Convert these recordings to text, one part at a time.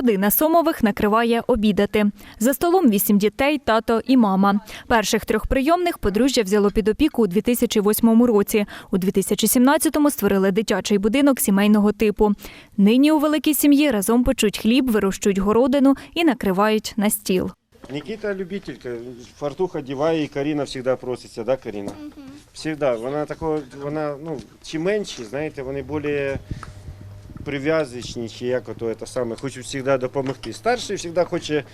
Родина Сомових накриває обідати. За столом вісім дітей, тато і мама. Перших трьох прийомних подружжя взяло під опіку у 2008 році. У 2017-му створили дитячий будинок сімейного типу. Нині у великій сім'ї разом печуть хліб, вирощують городину і накривають на стіл. Никита любителька, фартух одіває, і Каріна завжди проситься, да, Каріна? Всегда. Вона такого, вона, ну, чим менші, знаєте, вони більш прив'язочні, чи як ото це саме, хочуть завжди допомогти. Старший завжди хоче,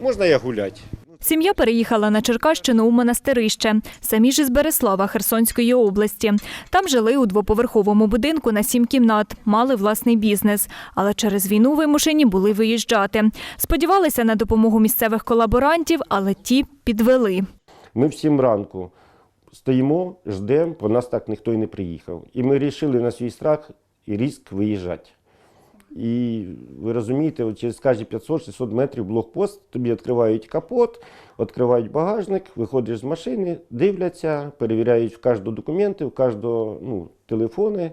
можна я гуляти? Сім'я переїхала на Черкащину у монастирище, самі ж із Береслава Херсонської області. Там жили у двоповерховому будинку на сім кімнат, мали власний бізнес. Але через війну вимушені були виїжджати. Сподівалися на допомогу місцевих колаборантів, але ті підвели. Ми в сім ранку стоїмо, ждемо, по нас так ніхто й не приїхав. І ми вирішили на свій страх і ризик виїжджати. І ви розумієте, от через кожні 500-600 метрів блокпост, тобі відкривають капот, відкривають багажник, виходиш з машини, дивляться, перевіряють в кожного документи, в кожного ну, телефони.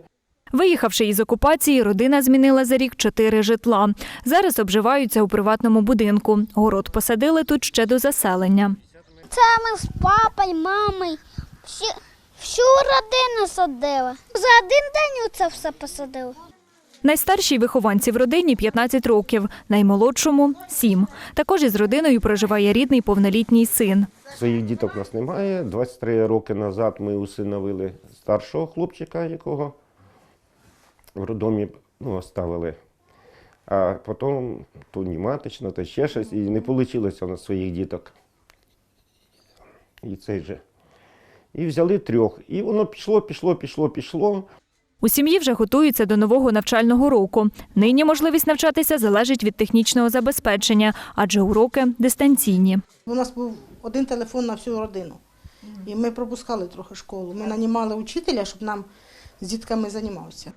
Виїхавши із окупації, родина змінила за рік чотири житла. Зараз обживаються у приватному будинку. Город посадили тут ще до заселення. Це ми з папою, мамою, всю родину садили. За один день це все посадили. Найстаршій вихованці в родині 15 років, наймолодшому 7. Також із родиною проживає рідний повнолітній син. Своїх діток у нас немає. 23 роки назад ми усиновили старшого хлопчика, якого в роддомі ну, оставили. А потім то німатично, то ще щось, і не вийшло у нас своїх діток. І цей же. І взяли трьох. І воно пішло, пішло, пішло, пішло. У сім'ї вже готуються до нового навчального року. Нині можливість навчатися залежить від технічного забезпечення, адже уроки дистанційні. У нас був один телефон на всю родину. І ми пропускали трохи школу. Ми нанімали учителя, щоб нам з дітками займався.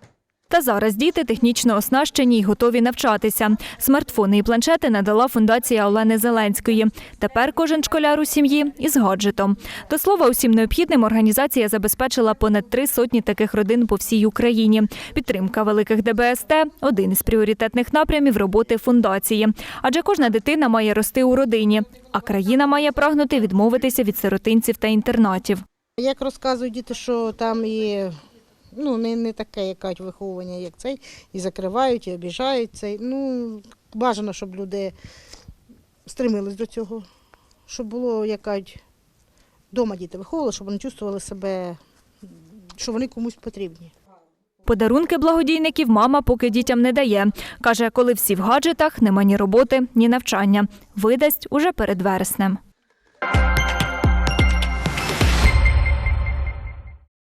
Та зараз діти технічно оснащені й готові навчатися. Смартфони і планшети надала фундація Олени Зеленської. Тепер кожен школяр у сім'ї із гаджетом. До слова, усім необхідним організація забезпечила понад три сотні таких родин по всій Україні. Підтримка великих ДБСТ – один із пріоритетних напрямів роботи фундації. Адже кожна дитина має рости у родині, а країна має прагнути відмовитися від сиротинців та інтернатів. Як розказують діти, що там і ну, не, не таке якась виховування, як цей, і закривають, і обіжають цей. Ну, бажано, щоб люди стремились до цього, щоб було якась вдома діти виховували, щоб вони чувствували себе, що вони комусь потрібні. Подарунки благодійників мама поки дітям не дає. Каже, коли всі в гаджетах, нема ні роботи, ні навчання. Видасть уже перед вереснем.